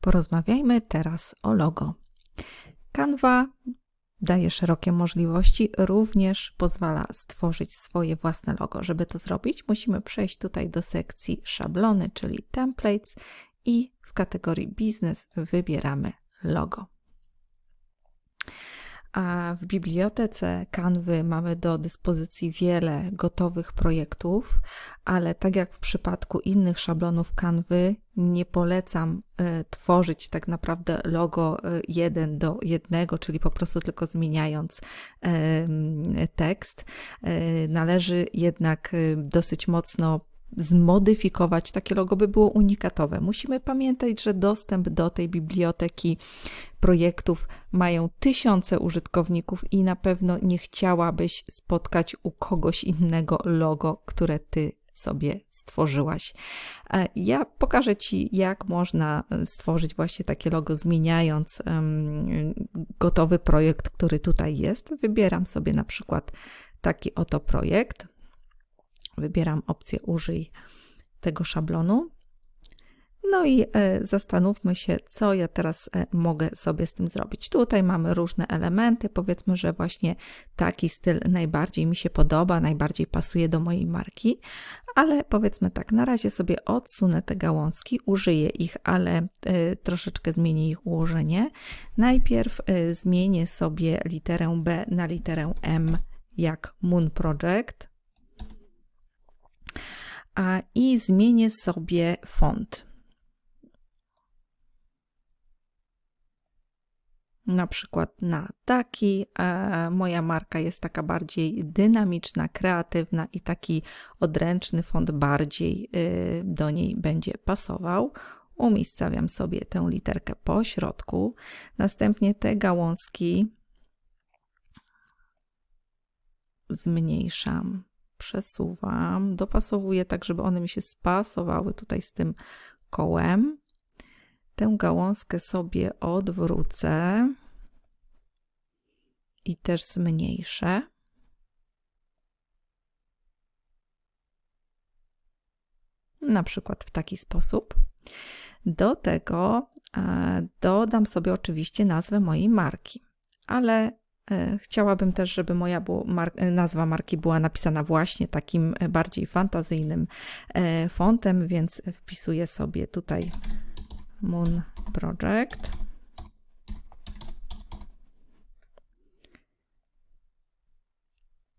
Porozmawiajmy teraz o logo. Canva daje szerokie możliwości, również pozwala stworzyć swoje własne logo. Żeby to zrobić, musimy przejść tutaj do sekcji szablony, czyli templates i w kategorii biznes wybieramy logo. A w bibliotece Canwy mamy do dyspozycji wiele gotowych projektów, ale tak jak w przypadku innych szablonów Canwy, nie polecam y, tworzyć tak naprawdę logo y, jeden do jednego, czyli po prostu tylko zmieniając tekst. Należy jednak dosyć mocno zmodyfikować takie logo, by było unikatowe. Musimy pamiętać, że dostęp do tej biblioteki projektów mają tysiące użytkowników i na pewno nie chciałabyś spotkać u kogoś innego logo, które ty sobie stworzyłaś. E, ja pokażę Ci, jak można e, stworzyć właśnie takie logo, zmieniając gotowy projekt, który tutaj jest. Wybieram sobie na przykład taki oto projekt wybieram opcję użyj tego szablonu. No i e, zastanówmy się, co ja teraz e, mogę sobie z tym zrobić. Tutaj mamy różne elementy. Powiedzmy, że właśnie taki styl najbardziej mi się podoba, najbardziej pasuje do mojej marki, ale powiedzmy tak, na razie sobie odsunę te gałązki, użyję ich, ale e, troszeczkę zmienię ich ułożenie. Najpierw zmienię sobie literę B na literę M, jak Moon Project a, i zmienię sobie font. Na przykład na taki. moja marka jest taka bardziej dynamiczna, kreatywna i taki odręczny font bardziej y, do niej będzie pasował. Umiejscawiam sobie tę literkę po środku. Następnie te gałązki zmniejszam przesuwam, dopasowuję tak, żeby one mi się spasowały tutaj z tym kołem. Tę gałązkę sobie odwrócę i też zmniejszę. Na przykład w taki sposób. Do tego e, dodam sobie oczywiście nazwę mojej marki, ale chciałabym też, żeby moja mar nazwa marki była napisana właśnie takim e, bardziej fantazyjnym e, fontem, więc wpisuję sobie tutaj Moon Project.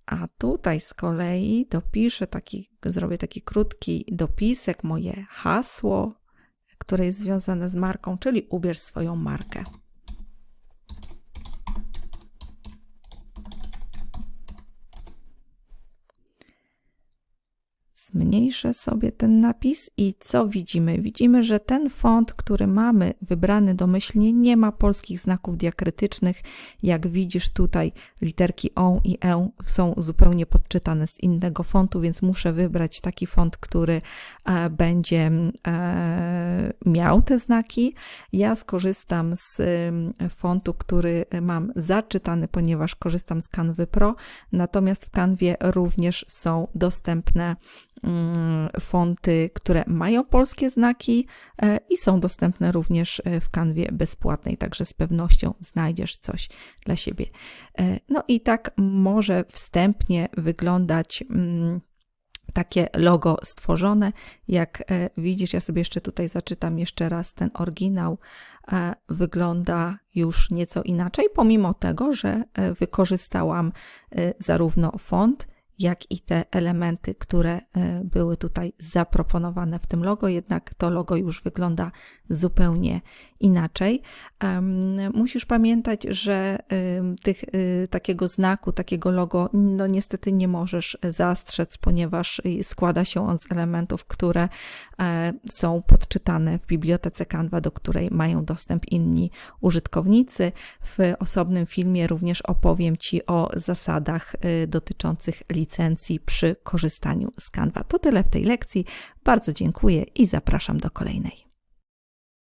A tutaj z kolei dopiszę taki, zrobię taki krótki dopisek, moje hasło, które jest związane z marką, czyli ubierz swoją markę. Zmniejszę sobie ten napis i co widzimy? Widzimy, że ten font, który mamy wybrany domyślnie, nie ma polskich znaków diakrytycznych. Jak widzisz tutaj, literki O i E są zupełnie podczytane z innego fontu, więc muszę wybrać taki font, który e, będzie e, miał te znaki. Ja skorzystam z fontu, który mam zaczytany, ponieważ korzystam z Canvy Pro, natomiast w Canwie również są dostępne fonty, które mają polskie znaki e, i są dostępne również e, w kanwie bezpłatnej, także z pewnością znajdziesz coś dla siebie. E, no i tak może wstępnie wyglądać mm, takie logo stworzone. Jak widzisz, ja sobie jeszcze tutaj zaczytam jeszcze raz ten oryginał. Wygląda już nieco inaczej, pomimo tego, że wykorzystałam zarówno font, jak i te elementy, które e, były tutaj zaproponowane w tym logo, jednak to logo już wygląda zupełnie inaczej. Musisz pamiętać, że tych, y, takiego znaku, takiego logo, no niestety nie możesz zastrzec, ponieważ składa się on z elementów, które e, są podczytane w bibliotece Canva, do której mają dostęp inni użytkownicy. W osobnym filmie również opowiem Ci o zasadach y, dotyczących licencji przy korzystaniu z Canva. To tyle w tej lekcji. Bardzo dziękuję i zapraszam do kolejnej.